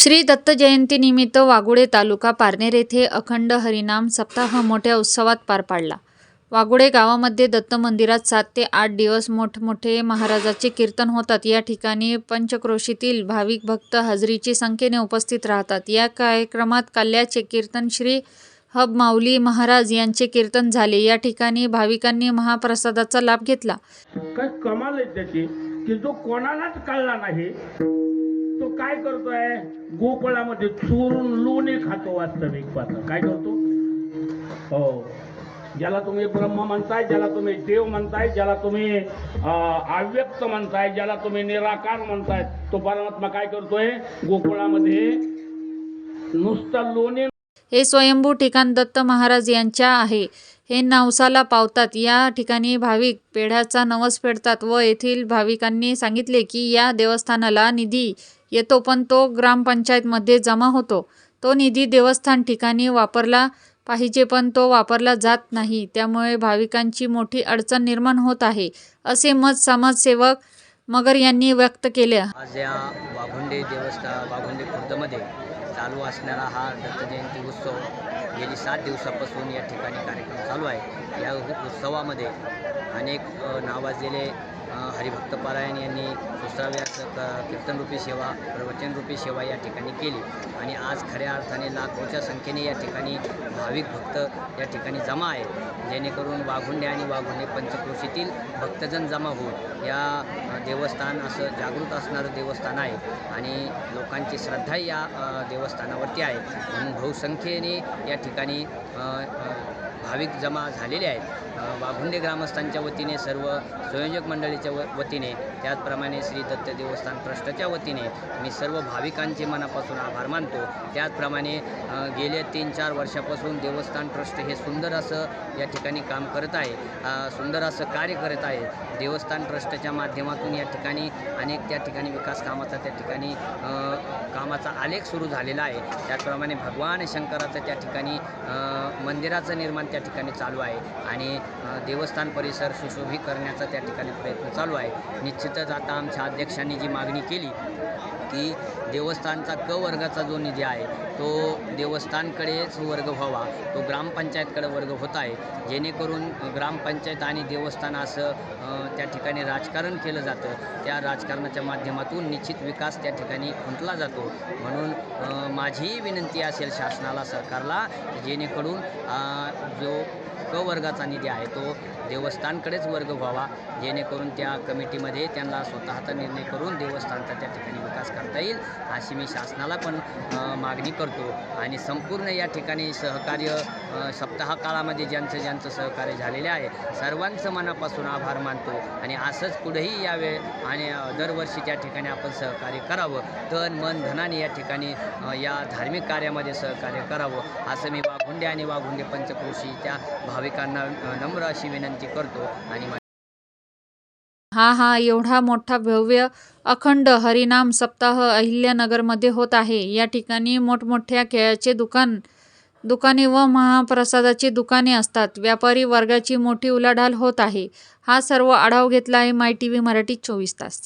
श्री दत्त जयंतीनिमित्त वाघोडे तालुका पारनेर येथे अखंड हरिनाम सप्ताह मोठ्या उत्सवात पार पाडला. वाघोडे गावामध्ये दत्त मंदिरात सात ते आठ दिवस मोठमोठे महाराजाचे कीर्तन होतात. या ठिकाणी पंचक्रोशीतील भाविक भक्त हजरीची संख्येने उपस्थित राहतात. या कार्यक्रमात कल्याचे कीर्तन श्री हब माऊली महाराज यांचे कीर्तन झाले. या ठिकाणी भाविकांनी महाप्रसादाचा लाभ घेतला. काय कमाल आहे त्याची की जो कोणालाच कळला नाही. तो काय करतोय? गोकुळामध्ये चोरून लोणे खातो वास्तविक पात्र. काय करतो? हो. ज्याला तुम्ही ब्रह्म म्हणताय ज्याला तुम्ही देव म्हणताय ज्याला तुम्ही अव्यक्त म्हणताय ज्याला तुम्ही निराकार म्हणताय तो परमात्मा काय करतोय? गोकुळामध्ये नुसता लोणे हे स्वयंभू ठिकाण दत्त महाराज यांच्या आहे. हे नवसाला पावतात. या ठिकाणी भाविक पेढ्याचा नवस फेडतात व येथील भाविकांनी सांगितले की या देवस्थानाला निधी येतो पण तो ग्रामपंचायतमध्ये जमा होतो. तो निधी देवस्थान ठिकाणी वापरला पाहिजे पण तो वापरला जात नाही. त्यामुळे भाविकांची मोठी अडचण निर्माण होत आहे असे मत समाजसेवक मगर यांनी व्यक्त केले. आज या वाघुंडे देवस्थान वाघुंडे खुर्दमध्ये चालू असणारा हा दत्तजयंती उत्सव गेली सात दिवसापासून या ठिकाणी कार्यक्रम चालू आहे. या उत्सवामध्ये अनेक नावाजलेले हरिभक्तपारायण हरिभक्त पारायण यांनी सुश्राव्यास क- कीर्तनरूपी सेवा प्रवचनरूपी सेवा या ठिकाणी केली. आणि आज खऱ्या अर्थाने लाखोच्या संख्येने या ठिकाणी भाविक भक्त या ठिकाणी जमा आहेत. जेणेकरून वाघुंडे आणि वाघुंडे पंचक्रोशीतील भक्तजन जमा होऊन या देवस्थान असं जागृत असणारं देवस्थान आहे. आणि लोकांची श्रद्धा या देवस्थानावरती आहे. म्हणून बहुसंख्येने या ठिकाणी भाविक जमा झालेले आहेत. वाघुंडे ग्रामस्थांच्या वतीने सर्व संयोजक मंडळीच्या व वतीने त्याचप्रमाणे श्री दत्त देवस्थान ट्रस्टच्या वतीने मी सर्व भाविकांचे मनापासून आभार मानतो. त्याचप्रमाणे गेल्या तीन चार वर्षापासून देवस्थान ट्रस्ट हे सुंदर असं या ठिकाणी काम करत आहे. सुंदर असं कार्य करत आहे. देवस्थान ट्रस्टच्या माध्यमातून या ठिकाणी अनेक त्या ठिकाणी विकास कामाचा त्या ठिकाणी कामाचा आलेख सुरू झालेला आहे. त्याचप्रमाणे भगवान शंकराचं त्या ठिकाणी मंदिराचं निर्माण त्या ठिकाणी चालू आहे. आणि देवस्थान परिसर सुशोभित करण्याचा त्या ठिकाणी प्रयत्न चालू आहे. निश्चितच आता आमच्या अध्यक्षांनी जी मागणी केली की देवस्थानचा क वर्गाचा जो निधी आहे तो देवस्थानकडेच वर्ग व्हावा. तो ग्रामपंचायतकडे वर्ग होत आहे. जेणेकरून ग्रामपंचायत आणि देवस्थान असं त्या ठिकाणी राजकारण केलं जातं. त्या राजकारणाच्या माध्यमातून निश्चित विकास त्या ठिकाणी खुंटला जातो. म्हणून माझीही विनंती असेल शासनाला सरकारला जेणेकरून जो क वर्गाचा निधी आहे तो देवस्थानकडेच वर्ग व्हावा. जेणेकरून त्या कमिटीमध्ये त्यांना स्वतःचा निर्णय करून देवस्थानचा त्या ठिकाणी विकास करता येईल अशी मी शासनाला पण मागणी करतो. आणि संपूर्ण या ठिकाणी सहकार्य सप्ताह काळामध्ये ज्यांचं ज्यांचं सहकार्य झालेलं आहे सर्वांचं मनापासून आभार मानतो. आणि असंच पुढेही यावेळ आणि दरवर्षी त्या ठिकाणी आपण सहकार्य करावं. तन मन धनाने या ठिकाणी या धार्मिक कार्यामध्ये सहकार्य करावं असं मी वाघुंडे आणि वाघुंडे पंचक्रोशीच्या भाविकांना नम्र अशी विनंती करतो. आणि हा हा एवढा मोठा भव्य अखंड हरिनाम सप्ताह अहिल्यानगरमध्ये होत आहे. या ठिकाणी मोठमोठ्या खेळाचे दुकान दुकाने व महाप्रसादाची दुकाने असतात. व्यापारी वर्गाची मोठी उलाढाल होत आहे. हा सर्व आढावा घेतला आहे माय टी व्ही मराठी चोवीस तास.